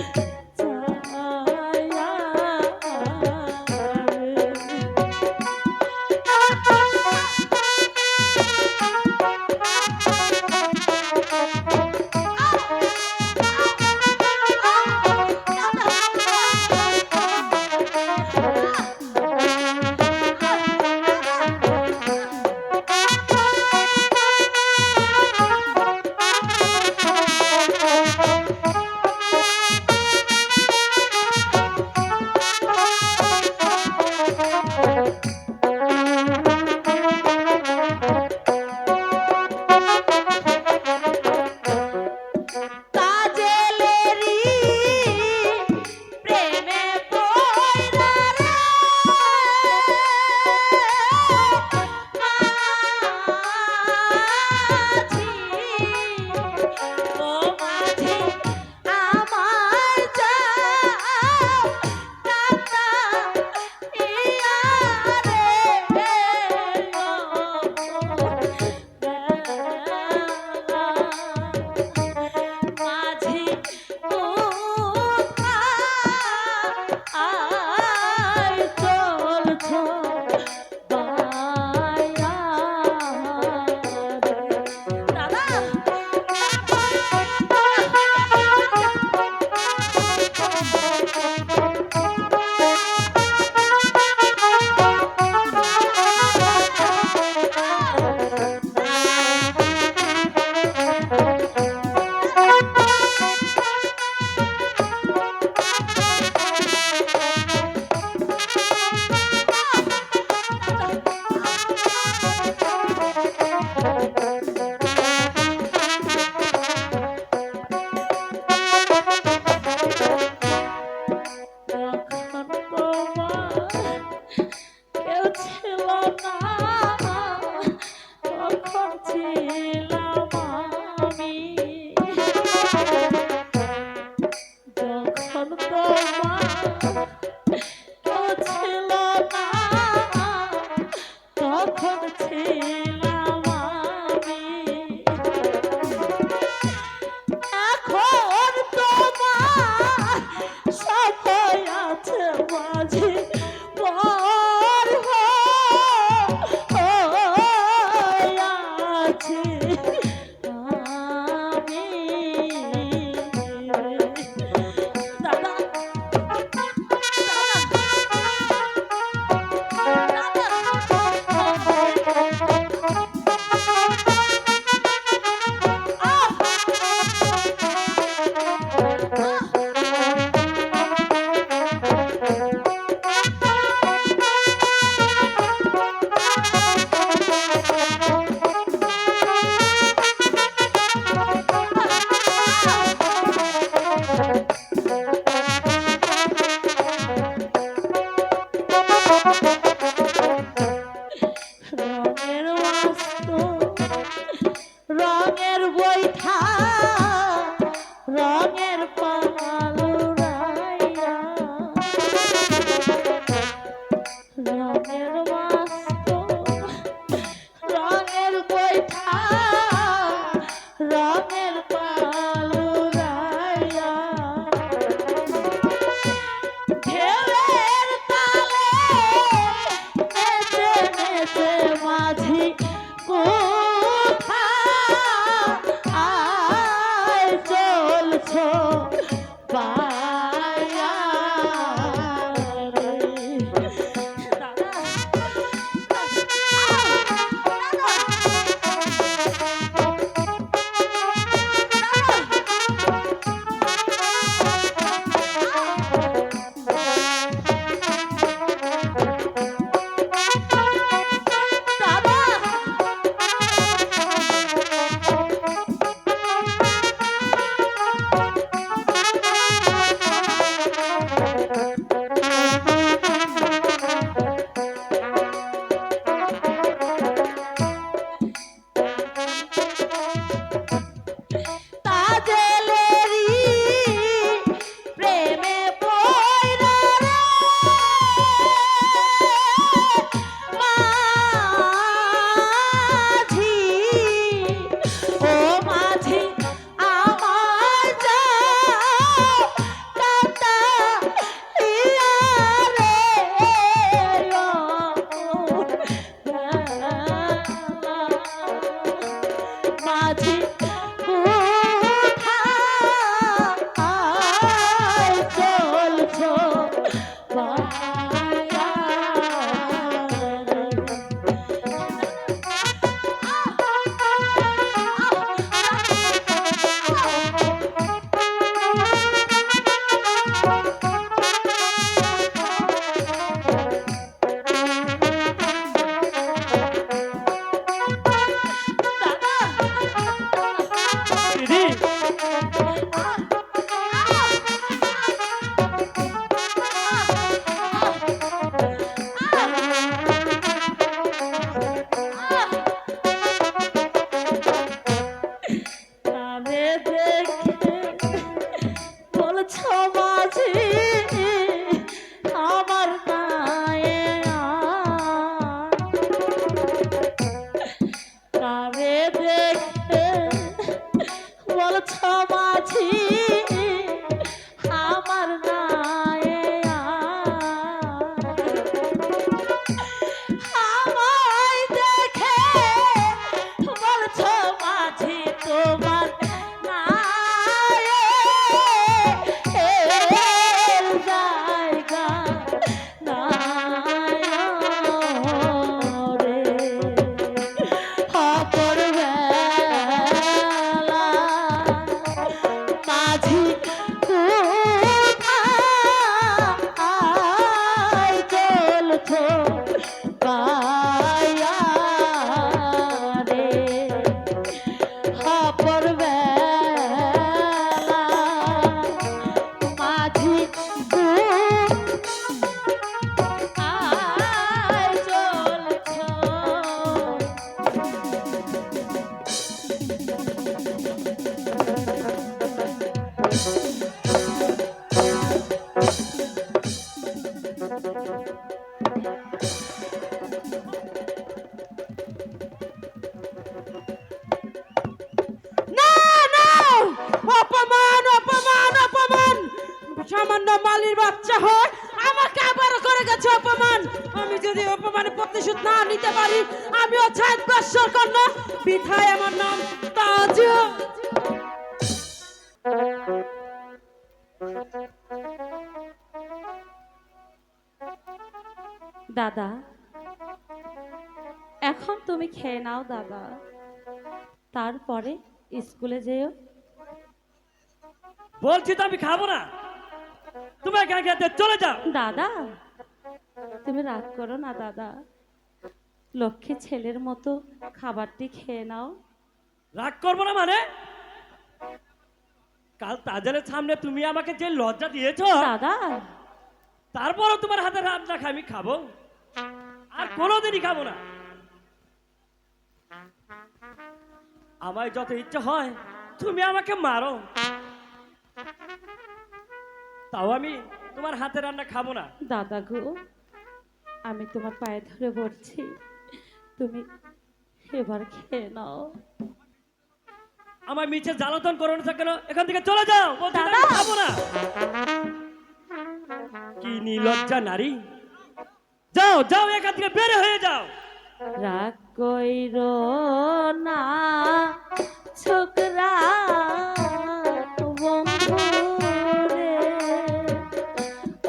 Okay. তখন ছিলাম নাও দাদা। তারপরে স্কুলে যেও। বলছি তো আমি খাব না। তুমি এখানে খেতে চলে যাও। দাদা তুমি রাগ করো না দাদা। লক্ষ্মী ছেলের মতো খাবারটি খেয়ে নাও। রাগ করব না মানে? কাল তাজারের সামনে তুমি আমাকে যে লজ্জা দিয়েছ দাদা। তারপরও তোমার হাতে রান্না খাই আমি খাব। আর কোনোদিনই খাব না। আমায় যত ইচ্ছা হয় তুমি আমাকে মারো। তাও আমি তোমার হাতে রান্না খাব না। দাদা গো আমি তোমার পায়ে ধরে বলছি তুমি এবার খেয়ে নাও। আমার মিছে জ্বালাতন করো না কেন? এখান থেকে চলে যাও! খাব না। কি নির্লজ্জা নারী। যাও যাও এখান থেকে বের হয়ে যাও। রাগ কইর না ছোকরা বন্ধু রে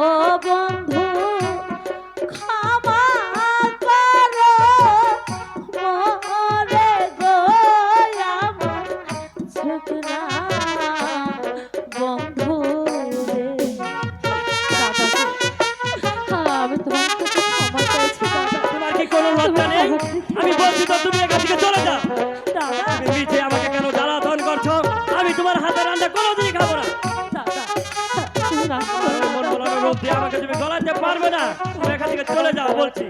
ও বন্ধু রোগ আমাকে তুমি গলাতে পারবে না। এখান থেকে চলে যাও বলছি।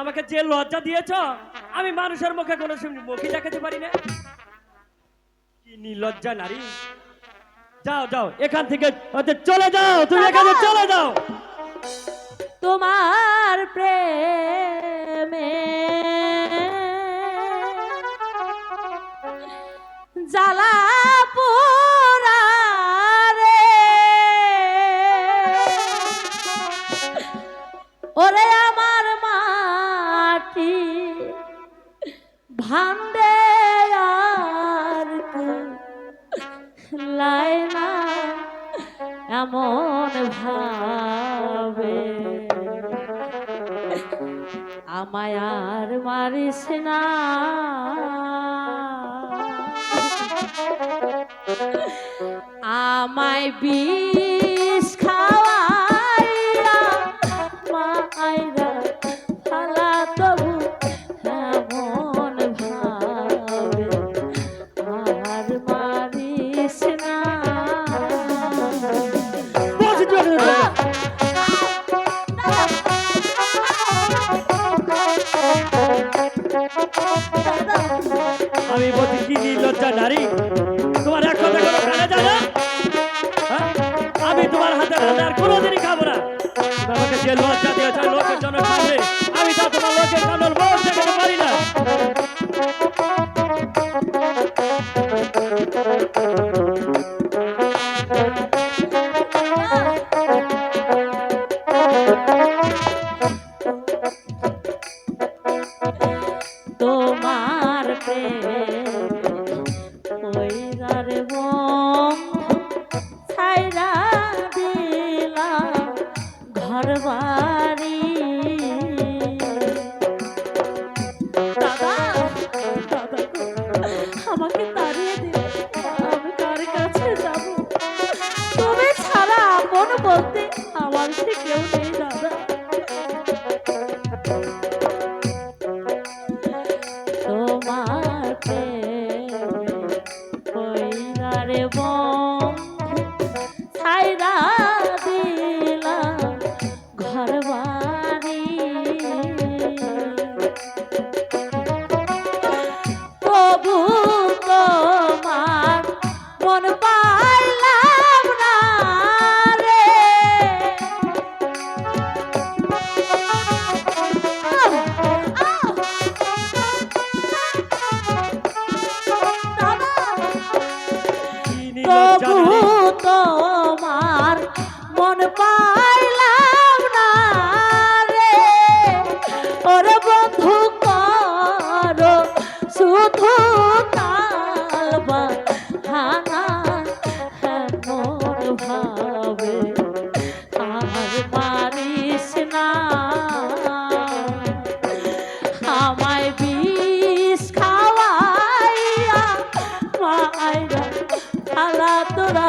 আমাকে যে লজ্জা দিয়েছ আমি মানুষের মুখে কোনো মুখে দেখাতে পারি না। কি নির্লজ্জা নারী। যাও যাও এখান থেকে চলে যাও তুমি এখানে চলে যাও। পাইলাম না রে। ওর বন্ধু কর, শুধু তালবা হানা আমায় বিষ খাওয়াইয়া মায়েরা আলা তোরা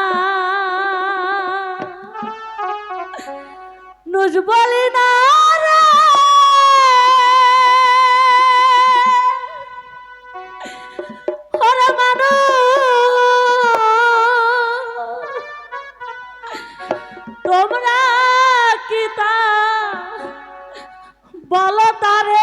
মানুষ বলে না তোমরা কিতা বলো তারে?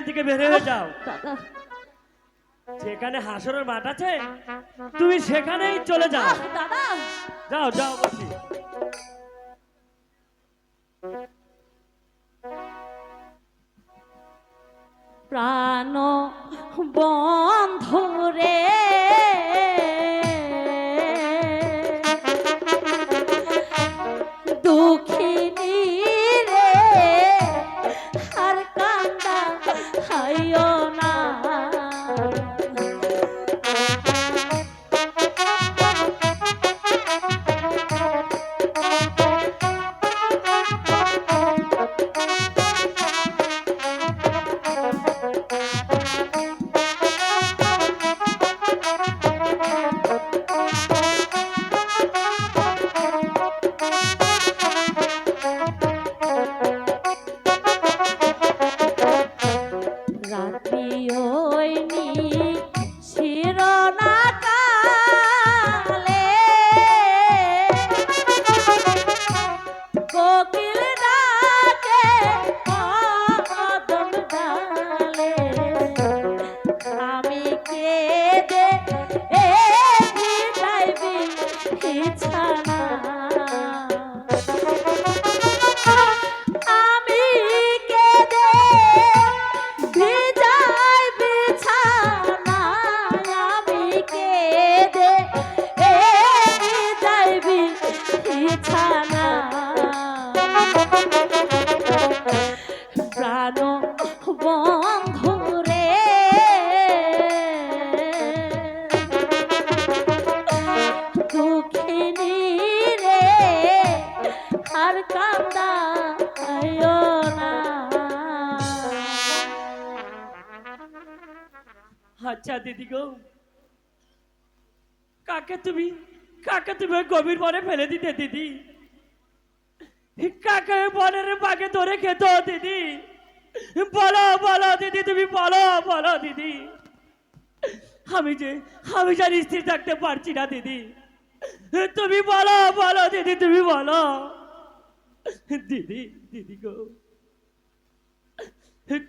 এখান থেকে বের হয়ে যাও। যেখানে হাসরের মাঠ আছে তুমি সেখানেই চলে যাও। দাদা। যাও যাও বসি। কাকে তুমি? কাকে তুমি গভীর বনে ফেলে দিতে, দিদি? কাকে বনের বাগে ধরে খেত দিদি? বলো বলো, দিদি, তুমি বলো বলো, দিদি। আমি যে আমি যে স্থির থাকতে পারছি না, দিদি। তুমি বলো বলো, দিদি, তুমি বলো। দিদি দিদি গো।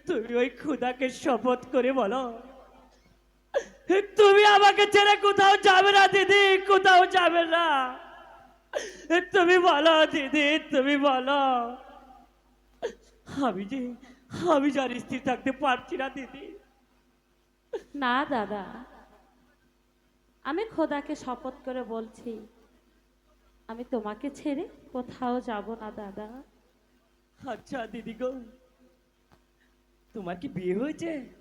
তুমি ওই খুদাকে শপথ করে বলো। তুমি আমাকে ছেড়ে কোথাও যাবে না দিদি কোথাও যাবে না। তুমি বলো দিদি তুমি বলো। আমি যে আমি যে আর স্থির থাকতে পারছি না দিদি। না দাদা। আমি খোদাকে শপথ করে বলছি আমি তোমাকে ছেড়ে কোথাও যাব না দাদা। আচ্ছা দিদি গো। তোমার কি বিয়ে হয়েছে?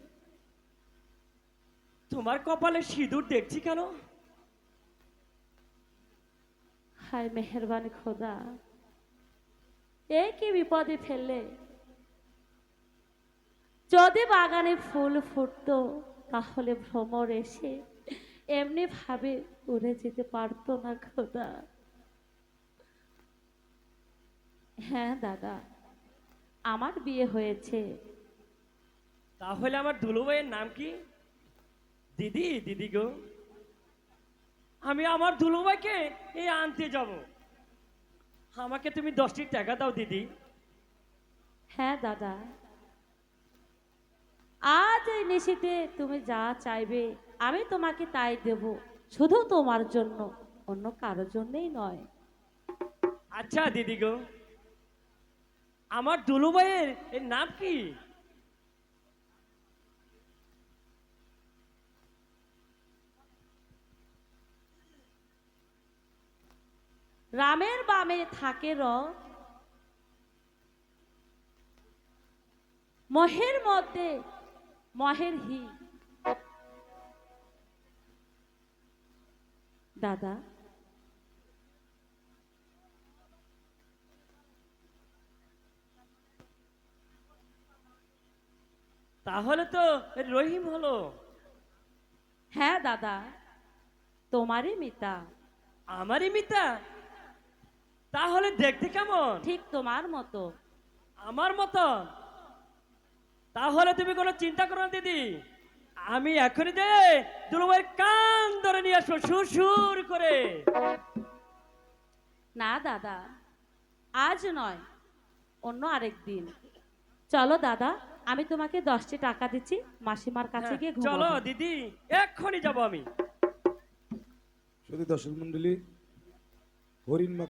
তোমার কপালে সিঁদুর দেখছি কেন? হায় মেহরবানি খোদা এ কি বিপদে ফেললে? যদি বাগানে ফুল ফুটতো তাহলে ভ্রমর এসে এমনি ভাবে উড়ে যেতে পারতো না খোদা। হ্যাঁ দাদা আমার বিয়ে হয়েছে। তাহলে আমার দুলু ভাইয়ের নাম কি? দিদি দিদি গো। আমি আমার দুলু ভাইকে এই আনতে যাব। আমাকে তুমি দশটি টাকা দাও দিদি। হ্যাঁ দাদা। আজ এই নিশিতে তুমি যা চাইবে আমি তোমাকে তাই দেব। শুধু তোমার জন্য অন্য কারোর জন্যই নয়। আচ্ছা দিদি গো। আমার দুলু ভাইয়ের এর নাম কি? রামের বামে থাকে র। মহের মধ্যে মহের হি। দাদা। তাহলে তো রহিম হলো। হ্যাঁ দাদা। তোমারই মিতা। আমারই মিতা? তাহলে দেখতে কেমন? ঠিক তোমার মতো। আমার মতো? তাহলে তুমি কোনো চিন্তা করো না দিদি। আমি এখনই যে দুলুভাইয়ের কান ধরে নিয়ে আসব সুর সুর করে। না দাদা আজ নয় অন্য আরেক দিন। চলো দাদা আমি তোমাকে দশটি টাকা দিচ্ছি মাসিমার কাছে গিয়ে হ্যাঁ, চলো দিদি এক্ষুনি যাব আমি। শুধু দর্শক মন্ডলী হরিণ মা